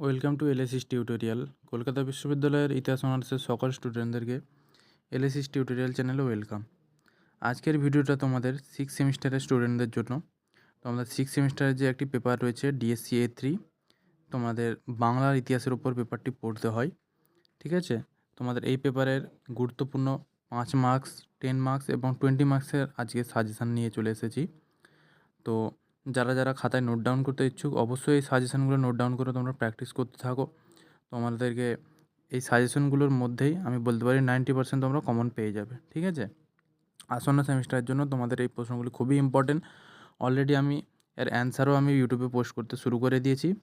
Welcome to এলএসিস tutorial. Kolkata বিশ্ববিদ্যালয়ের ইতিহাস অনার্সের সকল স্টুডেন্টদেরকে এলএসিস টিউটোরিয়াল চ্যানেলে ওয়েলকাম। আজকের ভিডিওটা তোমাদের সিক্স সেমিস্টারের স্টুডেন্টদের জন্য। তোমাদের সিক্স সেমিস্টারের যে একটি পেপার রয়েছে ডিএসসি এ থ্রি তোমাদের বাংলার ইতিহাসের উপর পেপারটি পড়তে হয়, ঠিক আছে? তোমাদের এই পেপারের গুরুত্বপূর্ণ পাঁচ মার্কস টেন মার্কস এবং টোয়েন্টি মার্কসের আজকে সাজেশান নিয়ে চলে এসেছি। তো যারা যারা খাতায় নোট ডাউন করতে ইচ্ছুক, অবশ্যই এই সাজেশনগুলো নোট ডাউন করে তোমরা প্র্যাকটিস করতে থাকো। তোমাদেরকে এই সাজেশনগুলোর মধ্যেই আমি বলতে পারি নাইনটি পার্সেন্ট তোমরা কমন পেয়ে যাবে, ঠিক আছে? আসন্ন সেমিস্টারের জন্য তোমাদের এই প্রশ্নগুলি খুবই ইম্পর্টেন্ট অলরেডি আমি এর অ্যান্সারও আমি ইউটিউবে পোস্ট করতে শুরু করে দিয়েছি।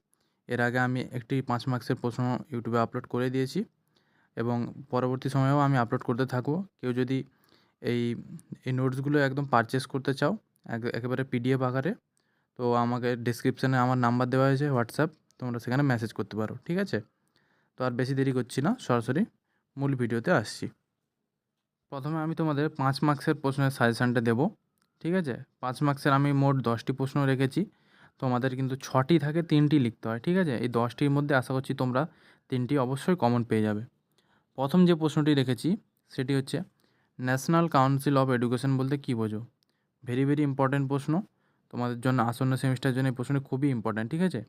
এর আগে আমি একটি পাঁচ মার্কসের প্রশ্ন ইউটিউবে আপলোড করে দিয়েছি এবং পরবর্তী সময়েও আমি আপলোড করতে থাকব। কেউ যদি এই এই নোটসগুলো একদম পারচেস করতে চাও, এক- একেবারে পিডিএফ আকারে তো আমাকে ডিসক্রিপশানে আমার নাম্বার দেওয়া হয়েছে হোয়াটসঅ্যাপ তোমরা সেখানে মেসেজ করতে পারো, ঠিক আছে? তো আর বেশি দেরি করছি না, সরাসরি মূল ভিডিওতে আসছি। প্রথমে আমি তোমাদের পাঁচ মার্কসের প্রশ্নের সাজেশানটা দেবো, ঠিক আছে? পাঁচ মার্কসের আমি মোট দশটি প্রশ্ন রেখেছি, তোমাদের কিন্তু ছটি থাকে তিনটি লিখতে হয়, ঠিক আছে? এই দশটির মধ্যে আশা করছি তোমরা তিনটি অবশ্যই কমন পেয়ে যাবে। প্রথম যে প্রশ্নটি রেখেছি, সেটি হচ্ছে ন্যাশনাল কাউন্সিল অফ এডুকেশন বলতে কী বোঝো? ভেরি ভেরি ইম্পর্ট্যান্ট প্রশ্ন। তোমাদের জন্য আসন্ন সেমিস্টারের জন্য এই প্রশ্নটি খুবই ইম্পর্ট্যান্ট ঠিক আছে?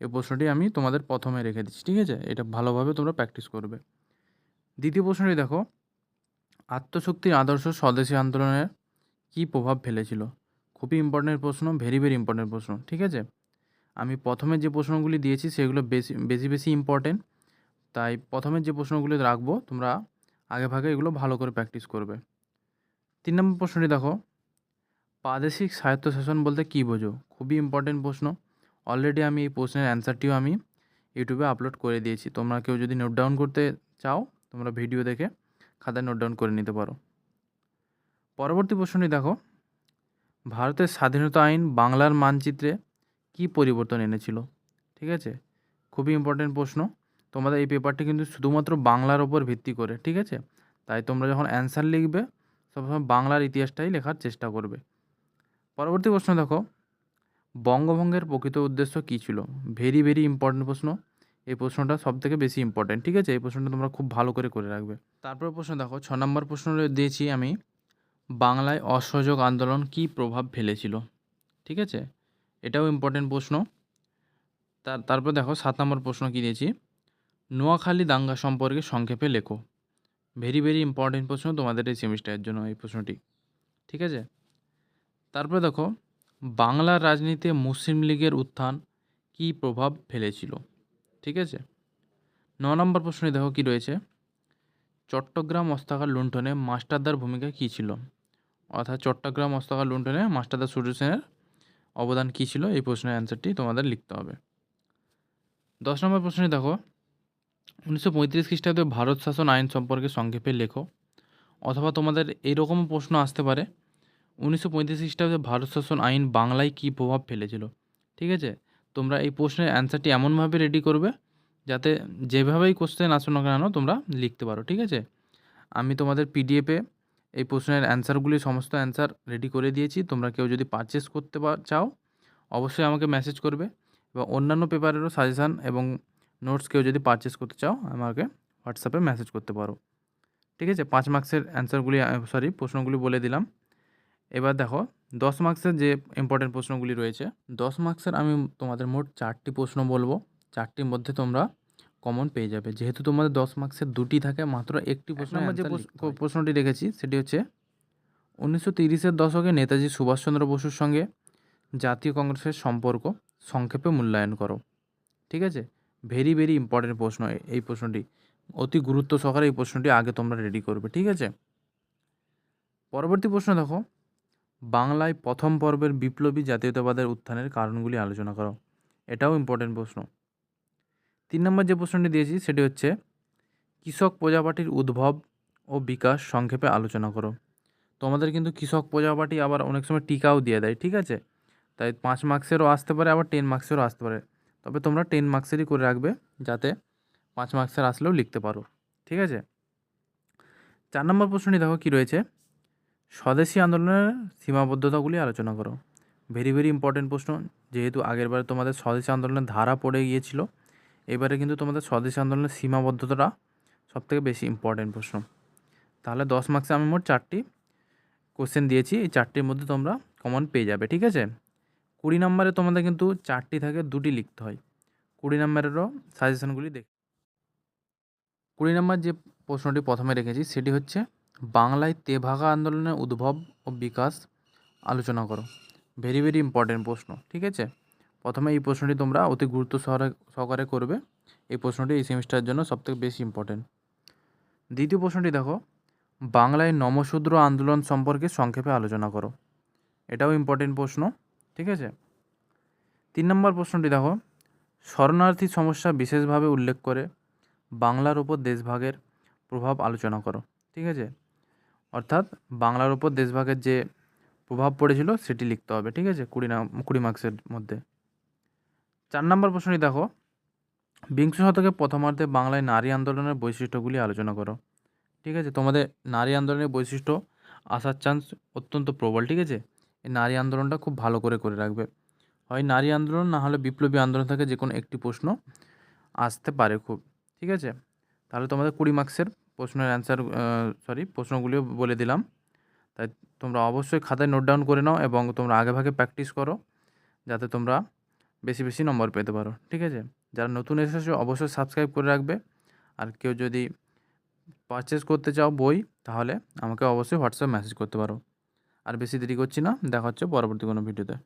এই প্রশ্নটি আমি তোমাদের প্রথমে রেখে দিচ্ছি, ঠিক আছে? এটা ভালোভাবে তোমরা প্র্যাকটিস করবে। দ্বিতীয় প্রশ্নটি দেখো, আত্মশক্তির আদর্শ স্বদেশী আন্দোলনের কী প্রভাব ফেলেছিল? খুবই ইম্পর্ট্যান্ট প্রশ্ন ভেরি ভেরি ইম্পর্ট্যান্ট প্রশ্ন, ঠিক আছে? আমি প্রথমে যে প্রশ্নগুলি দিয়েছি সেগুলো বেশি বেশি বেশি ইম্পর্ট্যান্ট তাই প্রথমে যে প্রশ্নগুলি রাখব, তোমরা আগে ভাগে এগুলো ভালো করে প্র্যাকটিস করবে। তিন নম্বর প্রশ্নটি দেখো প্রাদেশিক স্বায়ত্তশাসন বলতে কী বোঝো? খুবই ইম্পর্টেন্ট প্রশ্ন। অলরেডি আমি এই প্রশ্নের অ্যান্সারটিও আমি ইউটিউবে আপলোড করে দিয়েছি। তোমরা কেউ যদি নোট ডাউন করতে চাও, তোমরা ভিডিও দেখে খাতায় নোট ডাউন করে নিতে পারো। পরবর্তী প্রশ্নটি দেখো। ভারতের স্বাধীনতা আইন বাংলার মানচিত্রে কী পরিবর্তন এনেছিল? ঠিক আছে? খুবই ইম্পর্টেন্ট প্রশ্ন। তোমাদের এই পেপারটি কিন্তু শুধুমাত্র বাংলার ওপর ভিত্তি করে, ঠিক আছে? তাই তোমরা যখন অ্যান্সার লিখবে, সবসময় বাংলার ইতিহাসটাই লেখার চেষ্টা করবে। পরবর্তী প্রশ্ন দেখো। বঙ্গভঙ্গের প্রকৃত উদ্দেশ্য কী ছিল? ভেরি ভেরি ইম্পর্টেন্ট প্রশ্ন। এই প্রশ্নটা সব থেকে বেশি ইম্পর্টেন্ট ঠিক আছে? এই প্রশ্নটা তোমরা খুব ভালো করে করে রাখবে। তারপর প্রশ্ন দেখো, ছ নম্বর প্রশ্ন দিয়েছি আমি। বাংলায় অসহযোগ আন্দোলন কী প্রভাব ফেলেছিল? ঠিক আছে? এটাও ইম্পর্টেন্ট প্রশ্ন। তার, তারপর দেখো, সাত নম্বর প্রশ্ন কী দিয়েছি? নোয়াখালী দাঙ্গা সম্পর্কে সংক্ষেপে লেখো। ভেরি ভেরি ইম্পর্টেন্ট প্রশ্ন তোমাদের এই সেমিস্টারের জন্য এই প্রশ্নটি। ঠিক আছে? তারপরে দেখো, বাংলার রাজনীতিতে মুসলিম লীগের উত্থান কী প্রভাব ফেলেছিল? ঠিক আছে? ন নম্বর প্রশ্নে দেখো কি রয়েছে? চট্টগ্রাম অস্তাকার লুণ্ঠনে মাস্টারদার ভূমিকা কী ছিল? অর্থাৎ চট্টগ্রাম অস্তাকার লুণ্ঠনে মাস্টারদার সূর্য সেনের অবদান কী ছিল? এই প্রশ্নের অ্যান্সারটি তোমাদের লিখতে হবে। দশ নম্বর প্রশ্নে দেখো, উনিশশো পঁয়ত্রিশ খ্রিস্টাব্দে ভারত শাসন আইন সম্পর্কে সংক্ষেপে লেখো, অথবা তোমাদের এইরকম প্রশ্ন আসতে পারে উনিশশো পঁয়ত্রিশ খ্রিস্টাব্দে ভারত শাসন আইন বাংলায় কী প্রভাব ফেলেছিল? ঠিক আছে? তোমরা এই প্রশ্নের অ্যান্সারটি এমনভাবে রেডি করবে যাতে যেভাবেই কোশ্চেন আসো না কেন তোমরা লিখতে পারো, ঠিক আছে? আমি তোমাদের পিডিএফে এই প্রশ্নের অ্যান্সারগুলি, সমস্ত অ্যান্সার রেডি করে দিয়েছি। তোমরা কেউ যদি পারচেস করতে চাও, অবশ্যই আমাকে মেসেজ করবে এবং অন্যান্য পেপারেরও সাজেশান এবং নোটস কেউ যদি পারচেস করতে চাও, আমাকে হোয়াটসঅ্যাপে মেসেজ করতে পারো। ঠিক আছে? পাঁচ মার্কসের অ্যান্সারগুলি সরি প্রশ্নগুলি বলে দিলাম। এবার দেখো দশ মার্কসের যে ইম্পর্টেন্ট প্রশ্নগুলি রয়েছে দশ মার্কসের আমি তোমাদের মোট চারটি প্রশ্ন বলব। চারটির মধ্যে তোমরা কমন পেয়ে যাবে। যেহেতু তোমাদের দশ মার্কসের দুটি থাকে মাত্র একটি প্রশ্ন যে প্রশ্নটি রেখেছি সেটি হচ্ছে উনিশশো তিরিশের দশকে নেতাজি সুভাষচন্দ্র বসুর সঙ্গে জাতীয় কংগ্রেসের সম্পর্ক সংক্ষেপে মূল্যায়ন করো। ঠিক আছে? ভেরি ভেরি ইম্পর্টেন্ট প্রশ্ন এই প্রশ্নটি। অতি গুরুত্ব সহকারে এই প্রশ্নটি আগে তোমরা রেডি করবে। ঠিক আছে? পরবর্তী প্রশ্ন দেখো বাংলায় প্রথম পর্বের বিপ্লবী জাতীয়তাবাদের উত্থানের কারণগুলি আলোচনা করো। এটাও ইম্পর্টেন্ট প্রশ্ন। তিন নম্বর যে প্রশ্নটি দিয়েছি, সেটি হচ্ছে, কৃষক প্রজাপাটির উদ্ভব ও বিকাশ সংক্ষেপে আলোচনা করো। তোমাদের কিন্তু কৃষক প্রজাপাটি আবার অনেক সময় টিকাও দিয়ে দেয়, ঠিক আছে? তাই পাঁচ মার্কসেরও আসতে পারে, আবার টেন মার্কসেরও আসতে পারে। তবে তোমরা টেন মার্কসেরই করে রাখবে, যাতে পাঁচ মার্কসের আসলেও লিখতে পারো, ঠিক আছে? চার নম্বর প্রশ্নটি দেখো কী রয়েছে স্বদেশী আন্দোলনের সীমাবদ্ধতাগুলি আলোচনা করো। ভেরি ভেরি ইম্পর্টেন্ট প্রশ্ন। যেহেতু আগেরবার তোমাদের স্বদেশী আন্দোলনের ধারা পড়ে গিয়েছিল, এবারে কিন্তু তোমাদের স্বদেশী আন্দোলনের সীমাবদ্ধতাটা সবথেকে বেশি ইম্পর্টেন্ট প্রশ্ন। তাহলে দশ মার্কসে আমি মোট চারটি কোশ্চেন দিয়েছি, এই চারটির মধ্যে তোমরা কমন পেয়ে যাবে, ঠিক আছে? কুড়ি নম্বরে তোমাদের কিন্তু চারটি থাকে দুটি লিখতে হয়। কুড়ি নম্বরেরও সাজেশনগুলি দেখ কুড়ি নম্বর যে প্রশ্নটি প্রথমে রেখেছি, সেটি হচ্ছে বাংলায় তেভাগা আন্দোলনের উদ্ভব ও বিকাশ আলোচনা করো। ভেরি ভেরি ইম্পর্টেন্ট প্রশ্ন, ঠিক আছে? প্রথমে এই প্রশ্নটি তোমরা অতি গুরুত্ব সহকারে করবে। এই প্রশ্নটি এই সেমিস্টারের জন্য সবথেকে বেশি ইম্পর্টেন্ট। দ্বিতীয় প্রশ্নটি দেখো, বাংলায় নমশূদ্র আন্দোলন সম্পর্কে সংক্ষেপে আলোচনা করো। এটাও ইম্পর্টেন্ট প্রশ্ন, ঠিক আছে? তিন নম্বর প্রশ্নটি দেখো, শরণার্থী সমস্যা বিশেষভাবে উল্লেখ করে বাংলার ওপর দেশভাগের প্রভাব আলোচনা করো, ঠিক আছে? অর্থাৎ বাংলার ওপর দেশভাগের যে প্রভাব পড়েছিল, সেটি লিখতে হবে, ঠিক আছে? কুড়ি নাম, কুড়ি মার্কসের মধ্যে। চার নম্বর প্রশ্নটি দেখো। বিংশ শতকের প্রথমার্ধে বাংলায় নারী আন্দোলনের বৈশিষ্ট্যগুলি আলোচনা করো। ঠিক আছে? তোমাদের নারী আন্দোলনের বৈশিষ্ট্য আসার চান্স অত্যন্ত প্রবল, ঠিক আছে? এই নারী আন্দোলনটা খুব ভালো করে করে রাখবে। হয় নারী আন্দোলন, না হলে বিপ্লবী আন্দোলন থেকে যে কোনো একটি প্রশ্ন আসতে পারে খুব, ঠিক আছে? তাহলে তোমাদের কুড়ি মার্কসের প্রশ্নের অ্যান্সার সরি প্রশ্নগুলিও বলে দিলাম। তাই তোমরা অবশ্যই খাতায় নোট ডাউন করে নাও এবং তোমরা আগে ভাগে প্র্যাকটিস করো, যাতে তোমরা বেশি বেশি নম্বর পেতে পারো, ঠিক আছে? যারা নতুন এসেছ, অবশ্যই সাবস্ক্রাইব করে রাখবে। আর কেউ যদি পারচেস করতে চাও বই, তাহলে আমাকে অবশ্যই হোয়াটসঅ্যাপ মেসেজ করতে পারো। আর বেশি দেরি করছি না, দেখা হচ্ছে পরবর্তী কোনো ভিডিওতে